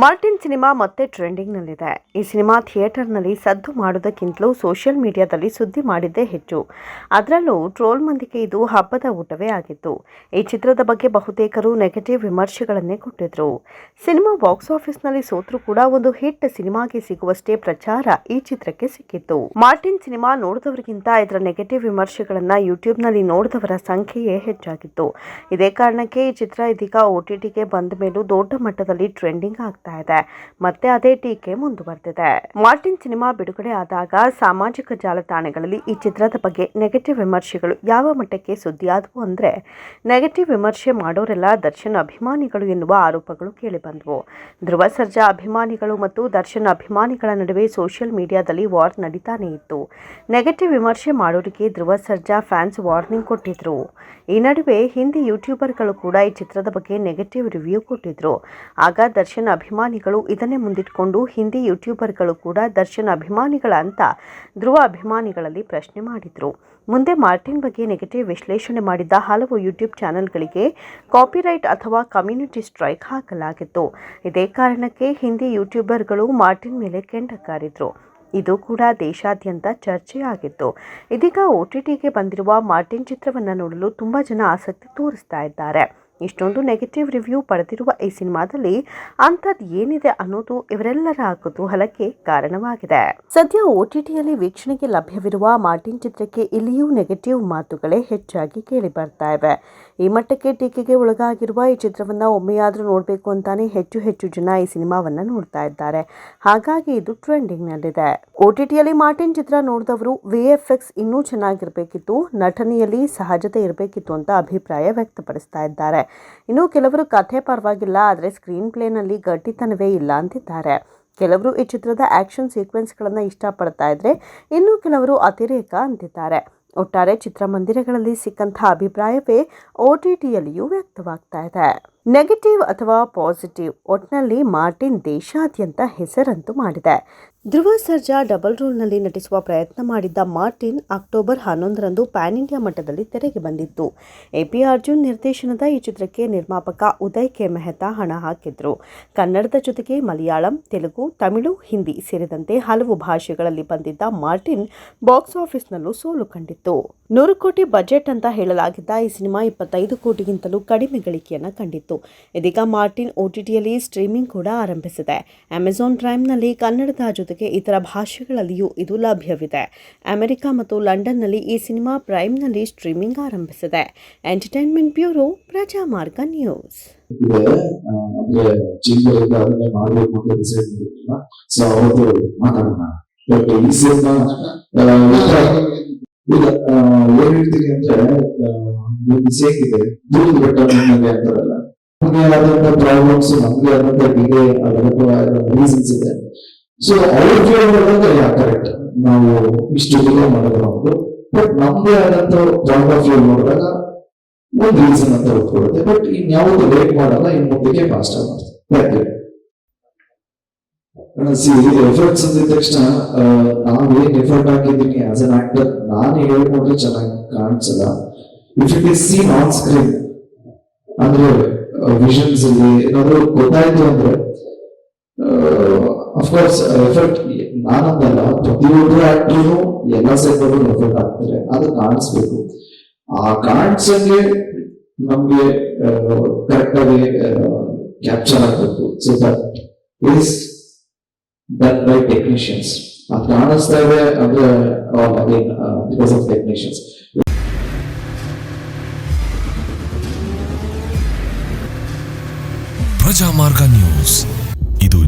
Martin cinema ಮತ್ತೆ ಟ್ರೆಂಡಿಂಗ್ನಲ್ಲಿದೆ. ಈ cinema ಥಿಯೇಟರ್ನಲ್ಲಿ ಸದ್ದು ಮಾಡೋದಕ್ಕಿಂತಲೂ ಸೋಷಿಯಲ್ ಮೀಡಿಯಾದಲ್ಲಿ ಸುದ್ದಿ ಮಾಡಿದ್ದೇ ಹೆಚ್ಚು. ಅದರಲ್ಲೂ ಟ್ರೋಲ್ ಮಂದಿಗೆ ಇದು ಹಬ್ಬದ ಊಟವೇ ಆಗಿತ್ತು. ಈ ಚಿತ್ರದ ಬಗ್ಗೆ ಬಹುತೇಕರು ನೆಗೆಟಿವ್ ವಿಮರ್ಶೆಗಳನ್ನೇ ಕೊಟ್ಟಿದ್ರು. ಸಿನಿಮಾ ಬಾಕ್ಸ್ ಆಫೀಸ್ನಲ್ಲಿ ಸೋತ್ರೂ ಕೂಡ ಒಂದು ಹಿಟ್ ಸಿನಿಮಾಗೆ ಸಿಗುವಷ್ಟೇ ಪ್ರಚಾರ ಈ ಚಿತ್ರಕ್ಕೆ ಸಿಕ್ಕಿತ್ತು. ಮಾರ್ಟಿನ್ ಸಿನಿಮಾ ನೋಡಿದವರಿಗಿಂತ ಇದರ ನೆಗೆಟಿವ್ ವಿಮರ್ಶೆಗಳನ್ನ ಯೂಟ್ಯೂಬ್ನಲ್ಲಿ ನೋಡಿದವರ ಸಂಖ್ಯೆಯೇ ಹೆಚ್ಚಾಗಿತ್ತು. ಇದೇ ಕಾರಣಕ್ಕೆ ಈ ಚಿತ್ರ ಇದೀಗ ಒಟಿಟಿಗೆ ಬಂದ ಮೇಲೂ ದೊಡ್ಡ ಮಟ್ಟದಲ್ಲಿ ಟ್ರೆಂಡಿಂಗ್ ಆಗ್ತಾ ಇದೆ. ಮತ್ತೆ ಅದೇ ಟೀಕೆ ಮುಂದುವರೆದಿದೆ. ಮಾರ್ಟಿನ್ ಸಿನಿಮಾ ಬಿಡುಗಡೆ ಆದಾಗ ಸಾಮಾಜಿಕ ಜಾಲತಾಣಗಳಲ್ಲಿ ಈ ಚಿತ್ರದ ಬಗ್ಗೆ ನೆಗೆಟಿವ್ ವಿಮರ್ಶೆಗಳು ಯಾವ ಮಟ್ಟಕ್ಕೆ ಸುದ್ದಿಯಾದವು ಅಂದ್ರೆ, ನೆಗೆಟಿವ್ ವಿಮರ್ಶೆ ಮಾಡೋರೆಲ್ಲ ದರ್ಶನ್ ಅಭಿಮಾನಿಗಳು ಎನ್ನುವ ಆರೋಪಗಳು ಕೇಳಿಬಂದವು. ಧ್ರುವ ಸರ್ಜಾ ಅಭಿಮಾನಿಗಳು ಮತ್ತು ದರ್ಶನ್ ಅಭಿಮಾನಿಗಳ ನಡುವೆ ಸೋಷಿಯಲ್ ಮೀಡಿಯಾದಲ್ಲಿ ವಾರ್ ನಡೀತಾನೆ ಇತ್ತು. ನೆಗೆಟಿವ್ ವಿಮರ್ಶೆ ಮಾಡೋರಿಗೆ ಧ್ರುವ ಸರ್ಜಾ ಫ್ಯಾನ್ಸ್ ವಾರ್ನಿಂಗ್ ಕೊಟ್ಟಿದ್ರು. ಈ ನಡುವೆ ಹಿಂದಿ ಯೂಟ್ಯೂಬರ್ಗಳು ಕೂಡ ಈ ಚಿತ್ರದ ಬಗ್ಗೆ ನೆಗೆಟಿವ್ ರಿವ್ಯೂ ಕೊಟ್ಟಿದ್ರು. ಆಗ ದರ್ಶನ್ ಅಭಿಮಾನಿಗಳು ಇದನ್ನೇ ಮುಂದಿಟ್ಕೊಂಡು ಹಿಂದಿ ಯೂಟ್ಯೂಬರ್ಗಳು ಕೂಡ ದರ್ಶನ್ ಅಭಿಮಾನಿಗಳ ಅಂತ ಧ್ರುವ ಅಭಿಮಾನಿಗಳಲ್ಲಿ ಪ್ರಶ್ನೆ ಮಾಡಿದರು. ಮುಂದೆ ಮಾರ್ಟಿನ್ ಬಗ್ಗೆ ನೆಗೆಟಿವ್ ವಿಶ್ಲೇಷಣೆ ಮಾಡಿದ್ದ ಹಲವು ಯೂಟ್ಯೂಬ್ ಚಾನೆಲ್ಗಳಿಗೆ ಕಾಪಿರೈಟ್ ಅಥವಾ ಕಮ್ಯುನಿಟಿ ಸ್ಟ್ರೈಕ್ ಹಾಕಲಾಗಿತ್ತು. ಇದೇ ಕಾರಣಕ್ಕೆ ಹಿಂದಿ ಯೂಟ್ಯೂಬರ್ಗಳು ಮಾರ್ಟಿನ್ ಮೇಲೆ ಕೆಂಡಕಾರಿದ್ರು ಇದು ಕೂಡ ದೇಶಾದ್ಯಂತ ಚರ್ಚೆಯಾಗಿತ್ತು. ಇದೀಗ ಒ ಟಿ ಟಿಗೆ ಬಂದಿರುವ ಮಾರ್ಟಿನ್ ಚಿತ್ರವನ್ನು ನೋಡಲು ತುಂಬ ಜನ ಆಸಕ್ತಿ ತೋರಿಸ್ತಾ ಇದ್ದಾರೆ. ಇಷ್ಟೊಂದು ನೆಗೆಟಿವ್ ರಿವ್ಯೂ ಪಡೆದಿರುವ ಈ ಸಿನಿಮಾದಲ್ಲಿ ಅಂಥದ್ದು ಏನಿದೆ ಅನ್ನೋದು ಇವರೆಲ್ಲರ ಕುತೂಹಲಕ್ಕೆ ಕಾರಣವಾಗಿದೆ. ಸದ್ಯ ಓಟಿಟಿಯಲ್ಲಿ ವೀಕ್ಷಣೆಗೆ ಲಭ್ಯವಿರುವ ಮಾರ್ಟಿನ್ ಚಿತ್ರಕ್ಕೆ ಇಲ್ಲಿಯೂ ನೆಗೆಟಿವ್ ಮಾತುಗಳೇ ಹೆಚ್ಚಾಗಿ ಕೇಳಿ ಬರ್ತಾ ಇವೆ. ಈ ಮಟ್ಟಕ್ಕೆ ಟೀಕೆಗೆ ಒಳಗಾಗಿರುವ ಈ ಚಿತ್ರವನ್ನು ಒಮ್ಮೆಯಾದರೂ ನೋಡಬೇಕು ಅಂತಾನೆ ಹೆಚ್ಚು ಹೆಚ್ಚು ಜನ ಈ ಸಿನಿಮಾವನ್ನ ನೋಡ್ತಾ ಇದ್ದಾರೆ. ಹಾಗಾಗಿ ಇದು ಟ್ರೆಂಡಿಂಗ್ನಲ್ಲಿದೆ ಒ ಟಿ ಟಿಯಲ್ಲಿ ಮಾರ್ಟಿನ್ ಚಿತ್ರ ನೋಡಿದವರು ವಿ ಎಫ್ ಎಕ್ಸ್ ಇನ್ನೂ ಚೆನ್ನಾಗಿರಬೇಕಿತ್ತು, ನಟನೆಯಲ್ಲಿ ಸಹಜತೆ ಇರಬೇಕಿತ್ತು ಅಂತ ಅಭಿಪ್ರಾಯ ವ್ಯಕ್ತಪಡಿಸ್ತಾ ಇದ್ದಾರೆ. ಇನ್ನು ಕೆಲವರು ಕಥೆ ಪರವಾಗಿಲ್ಲ, ಆದರೆ ಸ್ಕ್ರೀನ್ ಪ್ಲೇನಲ್ಲಿ ಗಟ್ಟಿತನವೇ ಇಲ್ಲ ಅಂತಿದ್ದಾರೆ. ಕೆಲವರು ಈ ಚಿತ್ರದ ಆ್ಯಕ್ಷನ್ ಸೀಕ್ವೆನ್ಸ್ಗಳನ್ನು ಇಷ್ಟಪಡ್ತಾ ಇದ್ದರೆ ಇನ್ನು ಕೆಲವರು ಅತಿರೇಕ ಅಂತಿದ್ದಾರೆ. ಒಟ್ಟಾರೆ ಚಿತ್ರಮಂದಿರಗಳಲ್ಲಿ ಸಿಕ್ಕಂಥ ಅಭಿಪ್ರಾಯವೇ ಒ ಟಿ ಟಿಯಲ್ಲಿಯೂ ವ್ಯಕ್ತವಾಗ್ತಾ ಇದೆ. ನೆಗೆಟಿವ್ ಅಥವಾ ಪಾಸಿಟಿವ್ ಒಟ್ನಲ್ಲಿ ಮಾರ್ಟಿನ್ ದೇಶಾದ್ಯಂತ ಹೆಸರಂತೂ ಮಾಡಿದೆ. ಧ್ರುವ ಸರ್ಜಾ ಡಬಲ್ ರೋಲ್ನಲ್ಲಿ ನಟಿಸುವ ಪ್ರಯತ್ನ ಮಾಡಿದ್ದ ಮಾರ್ಟಿನ್ ಅಕ್ಟೋಬರ್ ಹನ್ನೊಂದರಂದು ಪ್ಯಾನ್ ಇಂಡಿಯಾ ಮಟ್ಟದಲ್ಲಿ ತೆರೆಗೆ ಬಂದಿತ್ತು. ಎಪಿ ಅರ್ಜುನ್ ನಿರ್ದೇಶನದ ಈ ಚಿತ್ರಕ್ಕೆ ನಿರ್ಮಾಪಕ ಉದಯ್ ಕೆ. ಮೆಹ್ತಾ ಹಣ ಹಾಕಿದ್ರು. ಕನ್ನಡದ ಜೊತೆಗೆ ಮಲಯಾಳಂ, ತೆಲುಗು, ತಮಿಳು, ಹಿಂದಿ ಸೇರಿದಂತೆ ಹಲವು ಭಾಷೆಗಳಲ್ಲಿ ಬಂದಿದ್ದ ಮಾರ್ಟಿನ್ ಬಾಕ್ಸ್ ಆಫೀಸ್ನಲ್ಲೂ ಸೋಲು ಕಂಡಿತ್ತು. ನೂರು ಕೋಟಿ ಬಜೆಟ್ ಅಂತ ಹೇಳಲಾಗಿದ್ದ ಈ ಸಿನಿಮಾ ಇಪ್ಪತ್ತೈದು ಕೋಟಿಗಿಂತಲೂ ಕಡಿಮೆ ಗಳಿಕೆಯನ್ನು ಕಂಡಿತ್ತು. ಇದೀಗ ಮಾರ್ಟಿನ್ ಒಟಿಟಿಯಲ್ಲಿ ಸ್ಟ್ರೀಮಿಂಗ್ ಕೂಡ ಆರಂಭಿಸಿದೆ. ಅಮೆಜಾನ್ ಪ್ರೈಮ್ನಲ್ಲಿ ಕನ್ನಡದ ಜೊತೆಗೆ ಇತರ ಭಾಷೆಗಳಲ್ಲಿಯೂ ಇದು ಲಭ್ಯವಿದೆ. ಅಮೆರಿಕ ಮತ್ತು ಲಂಡನ್ನಲ್ಲಿ ಈ ಸಿನಿಮಾ ಪ್ರೈಮ್ನಲ್ಲಿ ಸ್ಟ್ರೀಮಿಂಗ್ ಆರಂಭಿಸಿದೆ. Entertainment bureau, Prajamarga news. ಅಂತಾರಲ್ಲ ನಮಗೆ ಆದಂತ ಪ್ರಾಬ್ಲಮ್ಸ್ ನಮಗೆ ಆದಂತ ಡಿಲೇ ರೀಸನ್ಸ್ ಇದೆ. ಸೊ ಅವ್ರು ಮಾಡಿದಾಗ ಯಾ ಕರೆಕ್ಟ್ ನಾವು ಇಷ್ಟು ದಿನ ಮಾಡಿದ್ರು ಒಂದು ಬಟ್ ನಮ್ದೇ ಆದಂತ ಜಾಗ್ರಫಿಯಲ್ಲಿ ನೋಡಿದಾಗ ಒಂದು ರೀಸನ್ ಅಂತ ಒಪ್ಕೊಳ್ಳುತ್ತೆ ಬಟ್ ಇನ್ಯಾವುದು ಲೇಟ್ ಮಾಡಲ್ಲ ಇನ್ ಮುಂದಕ್ಕೆ ಫಾಸ್ಟ್ ಮಾಡ್ತಾರೆ ಎಫರ್ಟ್ಸ್ ಅಂದಿದ ತಕ್ಷಣ ನಾವ್ ಏನ್ ಎಫರ್ಟ್ ಹಾಕಿದ್ದೀನಿ ಆಸ್ ಅನ್ ಆಕ್ಟರ್ ನಾನು ಹೇಳ್ಕೊಂಡ್ರೆ ಚೆನ್ನಾಗಿ ಕಾಣಿಸಲ್ಲ. If it is seen on screen ಅಂದ್ರೆ ವಿಷನ್ಸ್ ಅಲ್ಲಿ ಏನಾದ್ರು ಗೊತ್ತಾಯ್ತು ಅಂದ್ರೆ ಅಫ್ಕೋರ್ಸ್ ಎಫರ್ಟ್ ನಾನಂದಲ್ಲ ಪ್ರತಿಯೊಬ್ಬರು ಆಕ್ಟರ್ನು ಎಲ್ಲ ಸೆಕ್ಟರ್ ಎಫರ್ಟ್ ಹಾಕ್ತಾರೆ ಅದು ಕಾಣಿಸ್ಬೇಕು ಆ ಕಾಣಿಸಂಗೆ ನಮ್ಗೆ ಕರೆಕ್ಟ್ ಆಗಿ ಕ್ಯಾಪ್ಚರ್ ಆಗಬೇಕು so that is that by technicians ಅದು ಕಾಣಿಸ್ತಾ ಇದೆ ಅಂದ್ರೆ again because of technicians Prajamarga news ಇದು